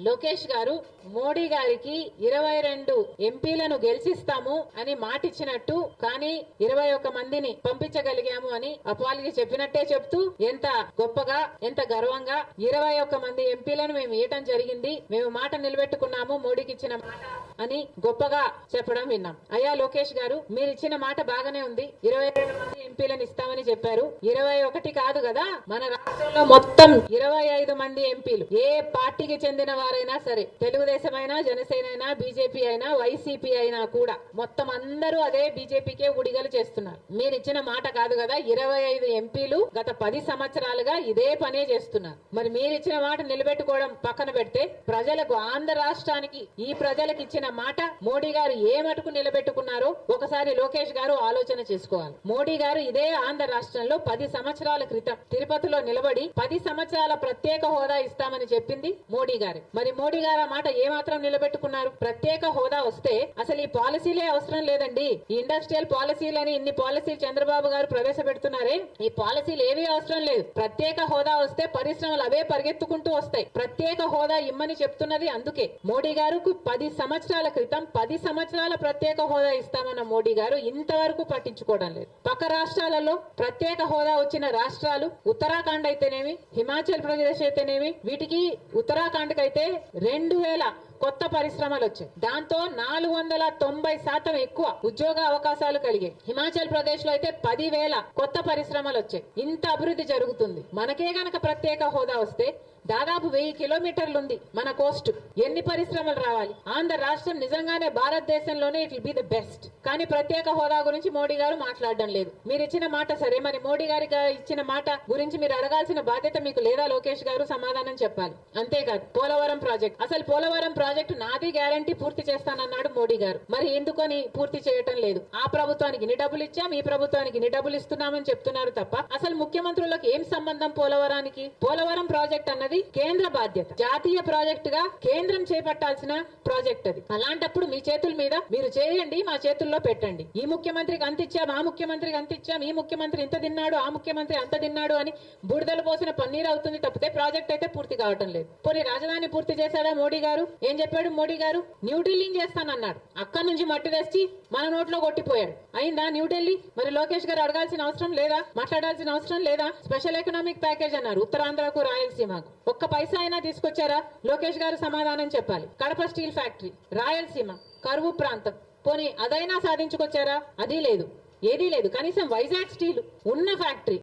లోకేష్ గారు మోడీ గారికి ఇరవై రెండు ఎంపీలను గెలిచిస్తాము అని మాటిచ్చినట్టు కానీ ఇరవై ఒక్క మందిని పంపించగలిగాము అని అపవాలికి చెప్పినట్టే చెప్తూ ఎంత గొప్పగా ఎంత గర్వంగా ఇరవై ఒక్క మంది ఎంపీలను మేము ఇవ్వటం జరిగింది మేము మాట నిలబెట్టుకున్నాము మోడీ మోడీకి ఇచ్చిన మాట అని గొప్పగా చెప్పడం విన్నాం. అయ్యా లోకేష్ గారు మీరు ఇచ్చిన మాట బాగానే ఉంది. ఇరవై రెండు మంది ఎంపీలను ఇస్తామని చెప్పారు. ఇరవై ఒకటి కాదు కదా మన రాష్ట్రంలో మొత్తం ఇరవై ఐదు మంది ఎంపీలు. ఏ పార్టీకి చెందిన వారైనా సరే తెలుగుదేశం అయినా జనసేన అయినా బీజేపీ అయినా వైసీపీ అయినా కూడా మొత్తం అందరూ అదే బీజేపీకే ఉడిగలు చేస్తున్నారు. మీరు ఇచ్చిన మాట కాదు కదా ఇరవై ఐదు ఎంపీలు గత పది సంవత్సరాలుగా ఇదే పనే చేస్తున్నారు. మరి మీరు ఇచ్చిన మాట నిలబెట్టుకోవడం పక్కన పెడితే ప్రజలకు ఆంధ్ర రాష్ట్రానికి ఈ ప్రజలకు ఇచ్చిన మాట మోడీ గారు ఏ మటుకు నిలబెట్టుకున్నారో ఒకసారి లోకేష్ గారు ఆలోచన చేసుకోవాలి. మోడీ గారు ఇదే ఆంధ్ర రాష్ట్రంలో పది సంవత్సరాల క్రితం తిరుపతిలో నిలబడి పది సంవత్సరాల ప్రత్యేక హోదా ఇస్తామని చెప్పింది మోడీ గారు. మరి మోడీ గారు ఆ మాట ఏ మాత్రం నిలబెట్టుకున్నారు? ప్రత్యేక హోదా వస్తే అసలు ఈ పాలసీలే అవసరం లేదండి. ఈ ఇండస్ట్రియల్ పాలసీలని ఇన్ని పాలసీలు చంద్రబాబు గారు ప్రవేశపెడుతున్నారే. ఈ పాలసీలు ఏవీ అవసరం లేదు. ప్రత్యేక హోదా వస్తే పరిశ్రమలు అవే పరిగెత్తుకుంటూ వస్తాయి. ప్రత్యేక హోదా ఇమ్మని చెప్తున్నది అందుకే. మోడీ గారు పది సంవత్సరాల క్రితం పది సంవత్సరాల ప్రత్యేక హోదా ఇస్తామన్న మోడీ గారు ఇంతవరకు పట్టించుకోవడం లేదు. పక్క రాష్ట్రాలలో ప్రత్యేక హోదా వచ్చిన రాష్ట్రాలు ఉత్తరాఖండ్ అయితేనేమి హిమాచల్ ప్రదేశ్ అయితేనేమి వీటికి ఉత్తరాఖండ్ కైతే రెండు వేల కొత్త పరిశ్రమలు వచ్చాయి. దాంతో నాలుగు వందల తొంభై శాతం ఎక్కువ ఉద్యోగ అవకాశాలు కలిగాయి. హిమాచల్ ప్రదేశ్లో అయితే పదివేల కొత్త పరిశ్రమలు వచ్చాయి. ఇంత అభివృద్ధి జరుగుతుంది. మనకే గనక ప్రత్యేక హోదా వస్తే దాదాపు వెయ్యి కిలోమీటర్లు ఉంది మన కోస్ట్ ఎన్ని పరిశ్రమలు రావాలి? ఆంధ్ర రాష్ట్రం నిజంగానే భారతదేశంలోనే it will be the best. కానీ ప్రత్యేక హోదా గురించి మోడీ గారు మాట్లాడడం లేదు. మీరు ఇచ్చిన మాట సరే. మరి మోడీ గారి ఇచ్చిన మాట గురించి మీరు అడగాల్సిన బాధ్యత మీకు లేదా లోకేష్ గారు సమాధానం చెప్పాలి. అంతేకాదు పోలవరం ప్రాజెక్ట్. అసలు పోలవరం ప్రాజెక్ట్ ప్రాజెక్టు నాది గ్యారంటీ పూర్తి చేస్తానన్నాడు మోడీ గారు. మరి ఎందుకని పూర్తి చేయటం లేదు? ఆ ప్రభుత్వానికి ఇన్ని డబ్బులు ఇచ్చాం ఈ ప్రభుత్వానికి ఇన్ని డబ్బులు ఇస్తున్నామని చెప్తున్నారు తప్ప అసలు ముఖ్యమంత్రులకు ఏం సంబంధం పోలవరానికి? పోలవరం ప్రాజెక్ట్ అన్నది కేంద్ర బాధ్యత. జాతీయ ప్రాజెక్ట్గా కేంద్రం చేపట్టాల్సిన ప్రాజెక్ట్ అది. అలాంటప్పుడు మీ చేతుల మీద మీరు చేయండి మా చేతుల్లో పెట్టండి. ఈ ముఖ్యమంత్రికి అంత ఇచ్చాం ఆ ముఖ్యమంత్రికి అంత ఇచ్చాం ఈ ముఖ్యమంత్రి ఇంత తిన్నాడు ఆ ముఖ్యమంత్రి అంత తిన్నాడు అని బుడిదలు పోసిన పన్నీర్ అవుతుంది తప్పితే ప్రాజెక్ట్ అయితే పూర్తి కావటం లేదు. పోనీ రాజధాని పూర్తి చేశాడా మోడీ గారు? ఏం చెప్పాడు మోడీ గారు న్యూఢిల్లీని చేస్తానన్నాడు. అక్కడి నుంచి మట్టి తెచ్చి మన నోట్లో కొట్టిపోయాడు. అయిందా న్యూఢిల్లీ మరి లోకేష్ గారు అడగాల్సిన అవసరం లేదా? మాట్లాడాల్సిన అవసరం లేదా? స్పెషల్ ఎకనామిక్ ప్యాకేజ్ అన్నారు ఉత్తరాంధ్రకు రాయలసీమకు. ఒక్క పైసా అయినా తీసుకొచ్చారా? లోకేష్ గారు సమాధానం చెప్పాలి. కడప స్టీల్ ఫ్యాక్టరీ రాయలసీమ కరువు ప్రాంతం. పోనీ అదైనా సాధించుకొచ్చారా? అది లేదు. ఏదీ లేదు. కనీసం వైజాగ్ స్టీల్ ఉన్న ఫ్యాక్టరీ.